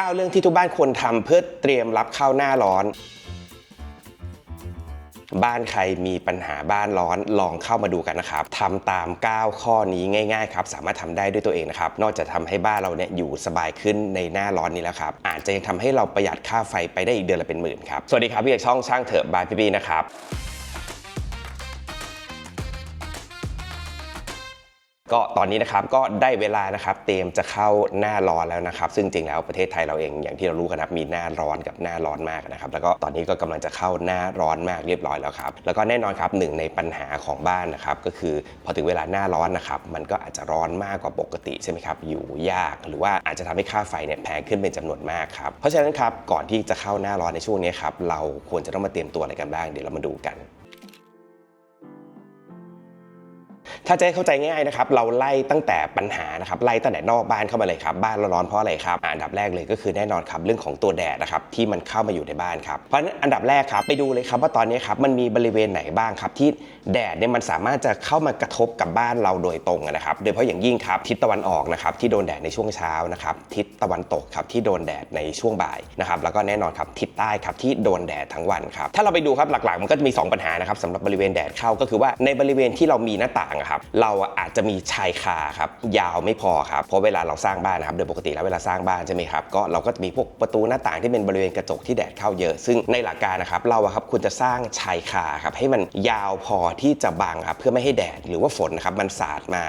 9 เรื่องที่ทุกบ้านควรทำเพื่อเตรียมรับเข้าหน้าร้อน บ้านใครมีปัญหาบ้านร้อนลองเข้ามาดูกันนะครับทำตาม 9 ข้อนี้ง่ายๆครับสามารถทำได้ด้วยตัวเองนะครับนอกจากทำให้บ้านเราเนี่ยอยู่สบายขึ้นในหน้าร้อนนี้แล้วครับอาจจะยังทำให้เราประหยัดค่าไฟไปได้อีกเดือนละเป็นหมื่นครับสวัสดีครับพี่เอกช่องช่างเถอะบายพี่บีนะครับ ก็ตอนนี้นะครับก็ได้เวลานะครับเตรียมจะเข้าหน้าร้อนแล้วนะครับ ซึ่งจริงแล้วประเทศไทยเราเองอย่างที่เรารู้กันนะมีหน้าร้อนกับหน้าร้อนมากนะครับ แล้วก็ตอนนี้ก็กำลังจะเข้าหน้าร้อนมากเรียบร้อยแล้วครับแล้วก็แน่นอนครับหนึ่งในปัญหาของบ้านนะครับก็คือพอถึงเวลาหน้าร้อนนะครับมันก็อาจจะร้อนมากกว่าปกติใช่ไหมครับอยู่ยากหรือว่าอาจจะทำให้ค่าไฟเนี่ยแพงขึ้นเป็นจำนวนมากครับเพราะฉะนั้นครับก่อนที่จะเข้าหน้าร้อนในช่วงนี้ครับเราควรจะต้องมาเตรียมตัวอะไรกันบ้างเดี๋ยวเรามาดูกัน ถ้าจะให้เข้าใจง่ายนะครับเราไล่ตั้งแต่ปัญหานะครับไล่ตั้งแต่นอกบ้านเข้ามาเลยครับบ้านเราร้อนเพราะอะไรครับอันดับแรกเลยก็คือแน่นอนครับเรื่องของตัวแดดนะครับที่มันเข้ามาอยู่ในบ้านครับเพราะฉะนั้นอันดับแรกครับไปดูเลยครับว่าตอนนี้ครับมันมีบริเวณไหนบ้างครับที่แดดเนี่ยมันสามารถจะเข้ามากระทบกับบ้านเราโดยตรงนะครับโดยเฉพาะอย่างยิ่งครับทิศตะวันออกนะครับที่โดนแดดในช่วงเช้านะครับทิศตะวันตกครับที่โดนแดดในช่วงบ่ายนะครับแล้วก็แน่นอนครับทิศใต้ครับที่โดนแดดทั้งวันครับถ้าเราไปดูครับหลักๆ มันก็จะมี 2 ปัญหานะครับสำหรับบริเวณแดดเข้าก็คือว่าในบริเวณที่เรามีหน้าต่างอะครับเราอาจจะมีชายคาครับยาวไม่พอครับเพราะเวลาเราสร้างบ้านนะครับโดยปกติแล้วเวลาสร้างบ้านใช่ไหมครับก็เราก็จะมีพวกประตูหน้าต่างที่เป็นบริเวณกระจกที่แดดเข้าเยอะ ซึ่งในหลักการนะครับเราครับควรจะสร้างชายคาครับให้มันยาวพอที่จะบังครับเพื่อไม่ให้แดดหรือว่าฝนนะครับมันสาดมา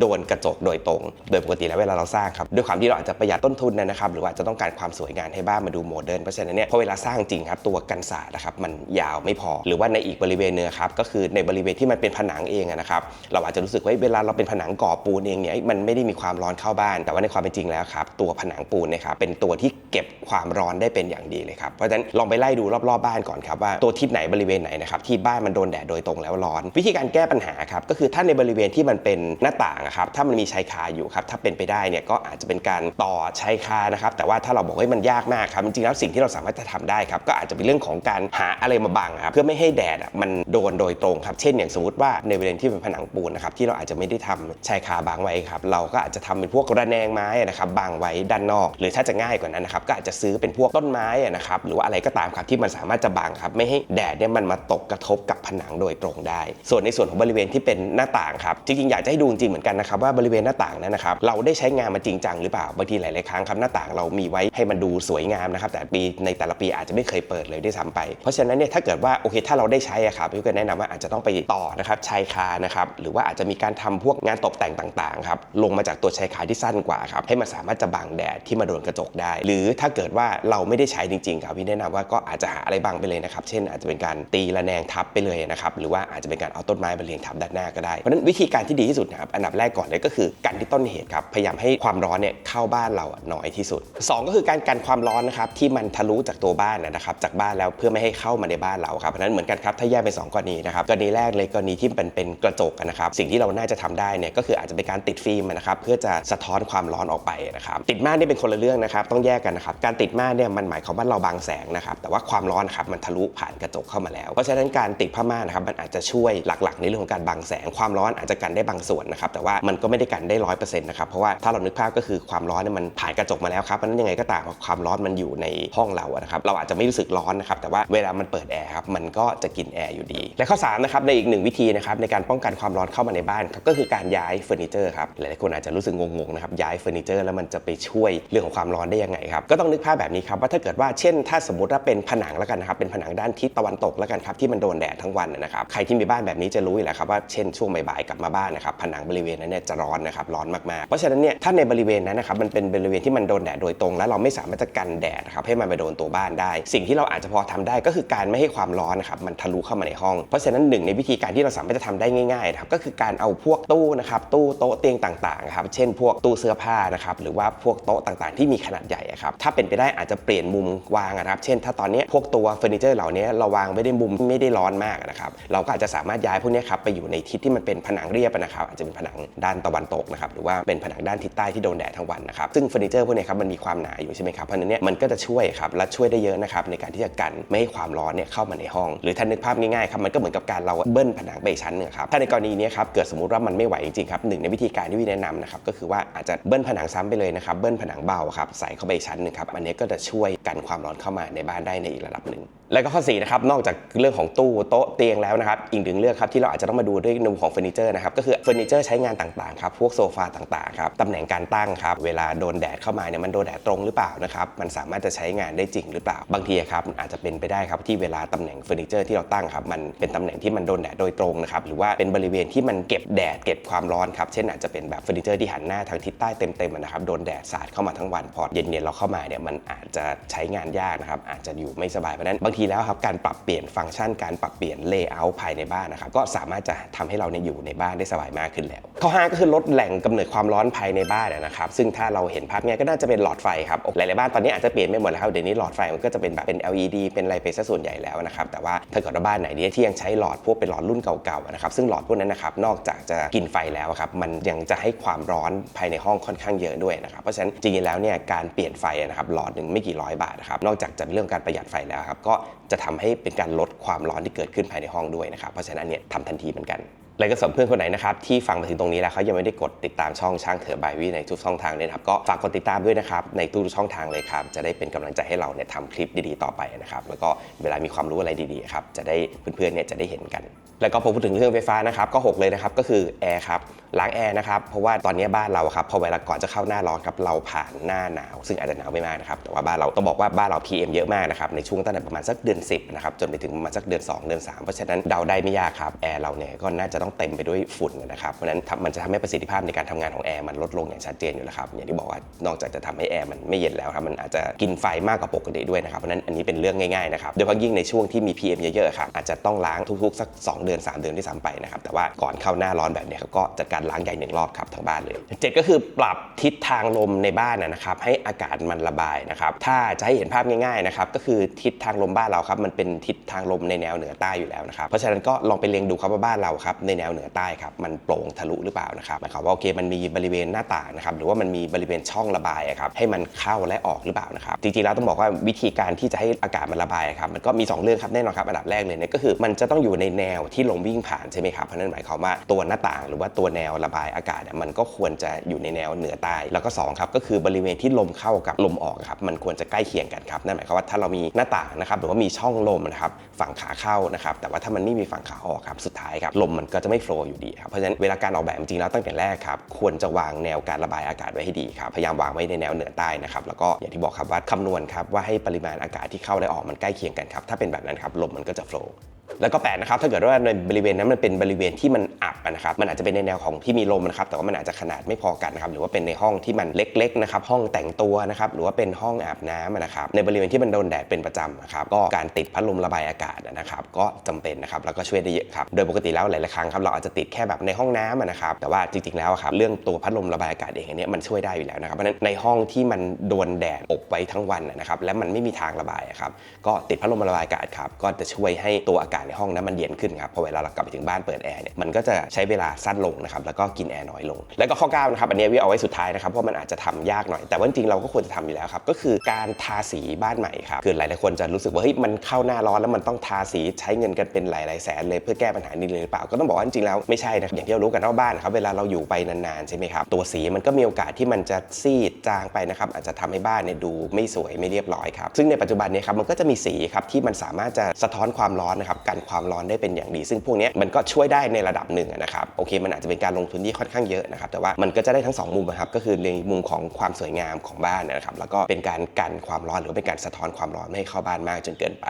โดนกระจกโดยตรง โดยปกติแล้วเวลาเราสร้างครับด้วยความที่เราอาจจะประหยัดต้นทุนนะครับหรือว่าจะต้องการความสวยงามให้บ้านมาดูโมเดิร์นเพราะฉะนั้นเนี่ยพอเวลาสร้างจริงครับตัวกันสาดนะครับมันยาวไม่พอ หรือว่าในอีกบริเวณเนื้อครับก็คือในบริเวณที่มันเป็นผนังเองนะครับเราอาจจะรู้สึกว่าเวลาเราเป็นผนังก่อปูนเองเนี่ยมันไม่ได้มีความร้อนเข้าบ้าน แต่ว่าในความเป็นจริงแล้วครับตัวผนังปูนเนะครับเป็นตัวที่เก็บความร้อนได้เป็นอย่างดีเลยครับเพราะฉะนั้นลองไปไล่ดูรอบๆบ้านก่อนครับว่าตัวทิศไหนบริเวณไหนนะครับที่บ้านมันโดนแดดโดยตรงแล้วร้อน วิธีการแก้ปัญหาครับก็คือถ้าในบริเวณที่มันเป็นหน้าต่างครับถ้ามันมีชายคาอยู่ครับถ้าเป็นไปได้เนี่ยก็อาจจะเป็นการต่อชายคานะครับแต่ว่าถ้าเราบอกว่ามันยากมากครับจริงๆแล้วสิ่งที่เราสามารถจะทำได้ครับก็อาจจะเป็นเรื่องของการหาอะไรมาบังครับเพื่อไม่ให้แดดมันโดนโดยตรงครับเช่นอย่างสมมติว่าในบริเวณที่เป็นผนังปูนนะครับที่เราอาจจะไม่ได้ทำชายคาบังไว้ครับเราก็อาจจะทำเป็นพวกระแนงไม้นะครับบังไว้ด้านนอก หรือถ้าจะง่ายกว่านั้นนะครับก็อาจจะซื้อเป็นพวกต้นไม้นะครับหรือว่าอะไรก็ตามครับที่มันสามารถจะบังครับไม่ให้แดดเนี่ยมันมาตกกระทบกับผนังโดยตรงได้ ส่วนในส่วนของบริเวณที่เป็นหน้าต่างครับจริงๆอยากจะให้ดูจริงเหมือนกันนะครับว่าบริเวณหน้าต่างนั้นนะครับเราได้ใช้งานมันจริงจังหรือเปล่าบางทีหลายๆครั้งครับหน้าต่างเรามีไว้ให้มันดูสวยงามนะครับแต่ปีในแต่ละปีอาจจะไม่เคยเปิดเลยด้วยซ้ำไป เพราะฉะนั้นเนี่ยถ้าเกิดว่าโอเคถ้าเราได้ใช้อะครับพี่ก็แนะนำว่าอาจจะต้องไปต่อนะครับชายคานะครับหรือว่าอาจจะมีการทำพวกงานตกแต่งต่างๆครับลงมาจากตัวชายคาที่สั้นกว่าครับให้มันสามารถจะบังแดดที่มาโดนกระจกได้ หรือถ้าเกิดว่าเราไม่ได้ใช้จริงๆครับพี่แนะนำว่าก็อาจจะหาอะไรบังไปเลยนะครับเช่น อาจจะเป็นการตีระแนงทับไปเลยนะครับหรือว่าอาจจะเป็นการเอาต้นไม้มาเรียงทับด้านหน้าก็ได้เพราะนั้นวิธีการที่ดีที่สุดนะครับอันดับแรกก่อนเลยก็คือกันที่ต้นเหตุครับพยายามให้ความร้อนเนี่ยเข้าบ้านเราอะน้อยที่สุดสองก็คือการกันความร้อนนะครับที่มันทะลุจากตัวบ้านนะครับจากบ้านแล้วเพื่อไม่ให้เข้ามาในบ้านเราครับเพราะนั้นเหมือนกันครับถ้าแยกเป็นสองกรณีนะครับกรณีแรกเลยกรณีที่เป็นเป็นกระจกนะครับสิ่งที่เราน่าจะทำได้เนี่ยก็คืออาจจะเป็นการติดฟิล์มนะครับเพื่อจะสะท้อนความร้อนออกไปนะครับติดม่านนี่เป็นคนละเรื่องนะครับต้องแยกกันนะครับการติดม่านเนี่ยมันหมายความว่าเราบังแสงนะครับแต่ว่าความร้อนนครับมันทะลุผ่านกระจกเข้ามาแล้ว เพราะฉะนั้นการติดผ้าม่านนะครับมันอาจจะช่วยหลักๆ ในเรื่องของการบังแสงความร้อนอาจจะกันได้บางส่วนนะครับแต่ว่ามันก็ไม่ได้กันได้ร้อยเปอร์เซ็นต์นะครับเพราะว่าถ้าเรานึกภาพก็คือความร้อนเนี่ยมันผ่านกระจกมาแล้วครับเพราะนั้นยังไงก็ตามความร้อนมันอยู่ในห้องเราอะนะครับเราอาจจะไม่รู้สึกร้อนนะครับแต่ว่าเวลามันเปิดแอร์ครับมันก็จะกินแอร์อยู่ดี และข้อสามนะครับในอีกหนึ่งวิธีนะครับในการป้องกันความร้อนเข้ามาในบ้านครับก็คือการย้ายเฟอร์นิเจอร์ครับหลายๆคนอาจจะรู้สึกงงๆนะครับย้ายเฟอร์นิเจอร์แล้วมันจะไปช่วยเรื่องของความร้อนได้ยังไงครับก็ต้องนึกภาพแบบนี้ครับว่าถ้าเกิดว่าเช่น ถ้าสมมติว่าเป็นผนังแล้วกันนะครับเป็นผนังด้านทิศตะวันตกแล้วกันครับที่มันโดนแดดทั้งวันนะครับใครที่มีบ้านแบบนี้จะรู้อยู่แล้วครับว่าเช่นช่วงบ่ายๆกลับมาบ้านนะครับผนังบริเวณนั้นเนี่ยจะร้อนนะครับร้อนมากๆเพราะฉะนั้นเนี่ยถ้าในบริเวณนั้นนะครับมันเป็นบริเวณที่มันโดนแดดโดยตรง แล้วเราไม่สามารถจะกันแดดนะครับให้มันไปโดนตัวบ้านได้ สิ่งที่เราอาจจะพอทำได้ก็คือการไม่ให้ความร้อนนะครับมันทะลุเข้ามาในห้อง เพราะฉะนั้นหนึ่งในวิธีการที่เราสามารถจะทำได้ง่ายๆนะครับก็คือการเอาพวกตู้นะครับตู้โต๊ะเตียงต่างๆครับเช่น พวกตู้เสื้อผ้านะครับหรือว่าพวกโต๊ะต่างๆ ที่มีขนาดใหญ่ครับถ้าเป็นไปได้อาจจะเปลี่ยนมุมวางนะครับเช่น ถ้าตอนนี้พวกตัวเฟอร์นิเจอร์เหล่านี้เราวางไม่ได้มุมไม่ได้ร้อนมากนะครับเราก็อาจจะสามารถย้ายพวกนี้ครับไปอยู่ในทิศที่มันเป็นผนังเรียบนะครับอาจจะเป็นผนังด้านตะวันตกนะครับหรือว่าเป็นผนังด้านทิศใต้ที่โดนแดดทั้งวันนะครับซึ่งเฟอร์นิเจอร์พวกนี้ครับมันมีความหนาอยู่ใช่ไหมครับเพราะฉะนั้นเนี่ยมันก็จะช่วยครับและช่วยได้เยอะนะครับในการที่จะกันไม่ให้ความร้อนเนี่ยเข้ามาในห้อง หรือถ้านึกภาพง่ายๆครับมันก็เหมือนกับการเราเบิ้ลผนังไปชั้นนึงครับถ้าในกรณีนี้ครับเกิดสมมติว่ามันไม่ไหวจริงๆครับหนึ่งในวิธีการที่วิแนะนำนะครับก็คือว่าอาจจะเบิ้ลผนังซ้ำไปเลยนะครับเบิ้ลผนังเบาครับใส่เข้าไปอีกชั้นหนึ่งครับอันนี้ก็จะช่วยกันความร้อนเข้ามาในบ้านได้ในอีกระดับหนึ่ง แล้วก็ข้อ4นะครับนอกจากเรื่องของตู้โต๊ะเตียงแล้วนะครับอีกหนึ่งเรื่องครับที่เราอาจจะต้องมาดูด้วยมุมของเฟอร์นิเจอร์นะครับก็คือเฟอร์นิเจอร์ใช้งานต่างๆครับพวกโซฟาต่างๆครับตำแหน่งการตั้งครับเวลาโดนแดดเข้ามาเนี่ยมันโดนแดดตรงหรือเปล่านะครับมันสามารถจะใช้งานได้จริงหรือเปล่า บางทีครับอาจจะเป็นไปได้ครับที่เวลาตำแหน่งเฟอร์นิเจอร์ที่เราตั้งครับมันเป็นตำแหน่งที่มันโดนแดดโดยตรงนะครับหรือว่าเป็นบริเวณที่มันเก็บแดดเก็บความร้อนครับเช่นอาจจะเป็นแบบเฟอร์นิเจอร์ที่หันหน้าทางทิศใต้เต็มๆนะครับโดนแดดสาดเข้ามาทั้งวันพอเย็นๆเราเข้ามาเนี่ยมันอาจจะใช้งานยากนะครับอาจจะอยู่ไม่สบายเพราะนั้นบางทแล้วครับการปรับเปลี่ยนฟังก์ชัน การปรับเปลี่ยนเลเยอร์ภายในบ้านนะครับก็สามารถจะทำให้เราเนี่ยอยู่ในบ้านได้สบายมากขึ้นแล้ว ข้อ 5 ก็คือลดแหล่งกำเนิดความร้อนภายในบ้านนะครับซึ่งถ้าเราเห็นภาพเนี้ยก็น่าจะเป็นหลอดไฟครับหลายๆบ้านตอนนี้อาจจะเปลี่ยนไม่หมดแล้วครับเดี๋ยวนี้หลอดไฟมันก็จะเป็นแบบเป็น LED เป็นอะไรไปซะส่วนใหญ่แล้วนะครับแต่ว่าถ้าเกิดว่าบ้านไหนเนี่ยที่ยังใช้หลอดพวกเป็นหลอดรุ่นเก่าๆนะครับซึ่งหลอดพวกนั้นนะครับนอกจากจะกินไฟแล้วครับมันยังจะให้ความร้อนภายในห้องค่อนข้างเยอะด้วยนะครับเพราะฉะนั้นจริงๆแล้วเนี่ยการเปลี่ยนไฟนะครับหลอดหนึ่งไม่กี่ร้อยบาทนะครับนอกจากจะเรื่องการประหยัดไฟแล้วครับก็จะทำให้เป็นการลดความร้อนที่เกิดขึ้นภายในห้องด้วยนะครับ เพราะฉะนั้นเนี่ยทำทันทีเหมือนกัน แล้วก็สำเพื่อนคนไหนนะครับที่ฟังมาถึงตรงนี้แล้วเขายังไม่ได้กดติดตามช่องช่างเถอบายวิในทุกช่องทางเลยนะครับก็ฝากกดติดตามด้วยนะครับในทุกช่องทางเลยครับจะได้เป็นกำลังใจให้เราเนี่ยทำคลิปดีๆต่อไปนะครับแล้วก็เวลามีความรู้อะไรดีๆครับจะได้เพื่อนๆเนี่ยจะได้เห็นกัน แล้วก็พอพูดถึงเรื่องไฟฟ้านะครับก็หกเลยนะครับก็คือแอร์ครับล้างแอร์นะครับเพราะว่าตอนนี้บ้านเราครับพอเวลาก่อนจะเข้าหน้าร้อนครับเราผ่านหน้าหนาว ซึ่งอาจจะหนาวไม่มากนะครับแต่ว่าบ้านเราต้องบอกว่าบ้านเรา PM เยอะมากนะครับในช่วงตั้งแต่ประมาณสักเดือน10นะครับจนไปถึงประมาณสักเดือน2เดือน3เพราะฉะนั้นเดาได้ไม่ยากครับแอร์เราเนี่ยก็น่าจะต้องเต็มไปด้วยฝุ่นนะครับเพราะฉะนั้นมันจะทำให้ประสิทธิภาพในการทำงานของแอร์มันลดลงอย่างชัดเจนอยู่แล้วครับอย่างที่บอกว่านอกจากจะทำให้แอร์มันไม่เย็นแล้วครับมันอาจจะกินไฟมากกว่าปกติด้วยนะครับเพราะฉะนั้นอันนี้เป็นเรื่องง่ายๆนะครับโดยเฉพาะยิ่งในช่วงที่มี PM เยอะๆครับอาจจะต้องล้างทุกๆสัก 2 เดือน 3 เดือนที่ซ้ำไปนะครับแต่ว่าก่อนเข้าหน้าร้อนแบบนี้ครับก็จัดการล้างใหญ่หนึ่งรอบครับทั้งบ้านเลยเจ็ดก็คือปรับทิศทางลมในบ้านนะครับให้อากาศมันระบายนะครับถ้าจะให้เห็นภาพง่ายๆนะครับก็คือทิศทางลมบ้านเราครับมันเป็นทิศทางลมในแนวเหนือใต้อยู่แล้วนะครับเพราะฉะนั้นก็ลองไปเล็งดูครับว่าบ้านเราครับในแนวเหนือใต้ครับมันโปร่งทะลุหรือเปล่านะครับหมายความว่าโอเคมันมีบริเวณหน้าต่างนะครับหรือว่ามันมีบริเวณช่องระบายครับให้มันเข้าและออกหรือเปล่านะครับจริงๆแล้วต้องบอกว่าวิธีการที่จะให้อากาศมันระบายครับมันก็มีสองเรื่องครับแน่นอนครับอันดับแรกเลยเนี่ยก็คือมันจะต้องอยู่ในแนวที่ลมวิ่งผ่านใช่ไหมครับเพราะนั่นหมายความว่าตัวหน้าต่าง หรือว่าตัวแนวระบายอากาศเนี่ยมันก็ควรจะอยู่ในแนวเหนือใต้แล้วก็สองครับก็คือบริเวณที่ลมเข้ากับลมออกครับมันควรจะใกล้เคียงกันครับนั่นหมายความว่าถ้าเรามีหน้าต่างนะครับหรือว่ามีช่องลมนะครับฝั่งขาเข้านะครับแต่ว่าถ้ามันไม่มีฝั่งขาออกครับสุดท้ายครับลมมันก็จะไม่โฟล์อยู่ดีครับเพราะฉะนั้นเวลาการออกแบบจริงๆแล้วตั้งแต่แรกครับควรจะวางแนวการระบายอากาศไว้ให้ดีครับพยายามวางไว้ในแนวเหนือใต้นะครับแล้วก็อย่างที่บอกครับว่าคำนวณครับว่าให้ปริมาณอากาศที่เข้าและออกมันใกล้เคียงกันครับถ้าเป็นแบบนั้นครับลมมันก็จะโฟล์ แล้วก็แปดนะครับถ้าเกิดว่าในบริเวณนั้นมันเป็นบริเวณที่มันอับนะครับมันอาจจะเป็นในแนวของที่มีลมนะครับแต่ว่ามันอาจจะขนาดไม่พอกันนะครับหรือว่าเป็นในห้องที่มันเล็กๆนะครับห้องแต่งตัวนะครับหรือว่าเป็นห้องอาบน้ำนะครับในบริเวณที่มันโดนแดดเป็นประจำนะครับก็การติดพัดลมระบายอากาศนะครับก็จำเป็นนะครับแล้วก็ช่วยได้เยอะครับโดยปกติแล้วหลายๆครั้งครับเราอาจจะติดแค่แบบในห้องน้ำนะครับแต่ว่าจริงๆแล้วครับเรื่องตัวพัดลมระบายอากาศเองอันเนี้ยมันช่วยได้อยู่แล้วนะครับเพราะฉะนั้นในห้องที่มันโดนแดดอบไว้ทั้งวันนะครับและมันไม่มีทางระบายครับก็ติดพัดลมระบายอากาศครับก็จะช่วยให้ตัวอากาศในห้องนั้นมันเย็นขึ้นครับพอเวลาเรากลับไปถึงบ้านเปิดแอร์เนี่ยมันก็จะใช้เวลาสั้นลงนะครับแล้วก็กินแอร์น้อยลง แล้วก็ข้อ9นะครับอันนี้วิเอาไว้สุดท้ายนะครับเพราะมันอาจจะทำยากหน่อยแต่ว่าจริงเราก็ควรจะทำอยู่แล้วครับก็คือการทาสีบ้านใหม่ครับคือหลายๆคนจะรู้สึกว่าเฮ้ยมันเข้าหน้าร้อนแล้วมันต้องทาสีใช้เงินกันเป็นหลายๆแสนเลยเพื่อแก้ปัญหานี้เลยหรือเปล่าก็ต้องบอกว่าจริงๆแล้วไม่ใช่นะอย่างที่เรารู้กันว่าบ้านครับเวลาเราอยู่ไปนานๆใช่ไหมครับตัวสีมันก็มีโอกาสที่มันจะซีดจางไปนะครับอาจจะทำให้บ้านเนี่ยดูไม่สวยไม่เรียบร้อยครับซึ่งในปัจจุบันเนี้ครับมันก็จะมีสีครับที่มันสามารถจะสะท้อนความร้อนนะครับกันความร้อนได้เป็นอย่างดี ซึ่งพวกนี้มันก็ช่วยได้ในระดับหนึ่งนะครับโอเค มันอาจจะเป็นการลงทุนที่ค่อนข้างเยอะนะครับแต่ว่ามันก็จะได้ทั้งสองมุมนะครับก็คือในมุมของความสวยงามของบ้านนะครับแล้วก็เป็นการกันความร้อนหรือเป็นการสะท้อนความร้อนไม่ให้เข้าบ้านมากจนเกินไป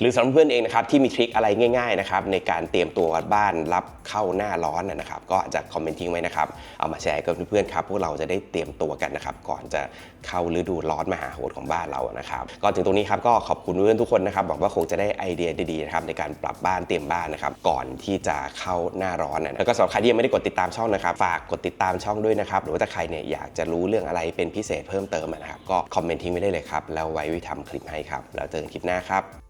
หรือสำหรับเพื่อนเองนะครับที่มีทริคอะไรง่ายๆนะครับในการเตรียมตัวบ้านรับเข้าหน้าร้อนนะครับก็อาจจะคอมเมนต์ทิ้งไว้นะครับเอามาแชร์กับเพื่อนๆครับพวกเราจะได้เตรียมตัวกันนะครับก่อนจะเข้าฤดูร้อนมหาโหดของบ้านเรานะครับก็ถึงตรงนี้ครับก็ขอบคุณเพื่อนทุกคนนะครับบอกว่าคงจะได้ไอเดียดีๆนะครับในการปรับบ้านเตรียมบ้านนะครับก่อนที่จะเข้าหน้าร้อนนะแล้วก็สำหรับใครที่ยังไม่ได้กดติดตามช่องนะครับฝากกดติดตามช่องด้วยนะครับหรือว่าถ้าใครเนี่ยอยากจะรู้เรื่องอะไรเป็นพิเศษเพิ่มเติมนะครับก็คอมเมนต์ทิ้งไว้ได้เลยครับแล้วไว้วิทำคลิปให้ครับแล้วเจอกันคลิปหน้าครับ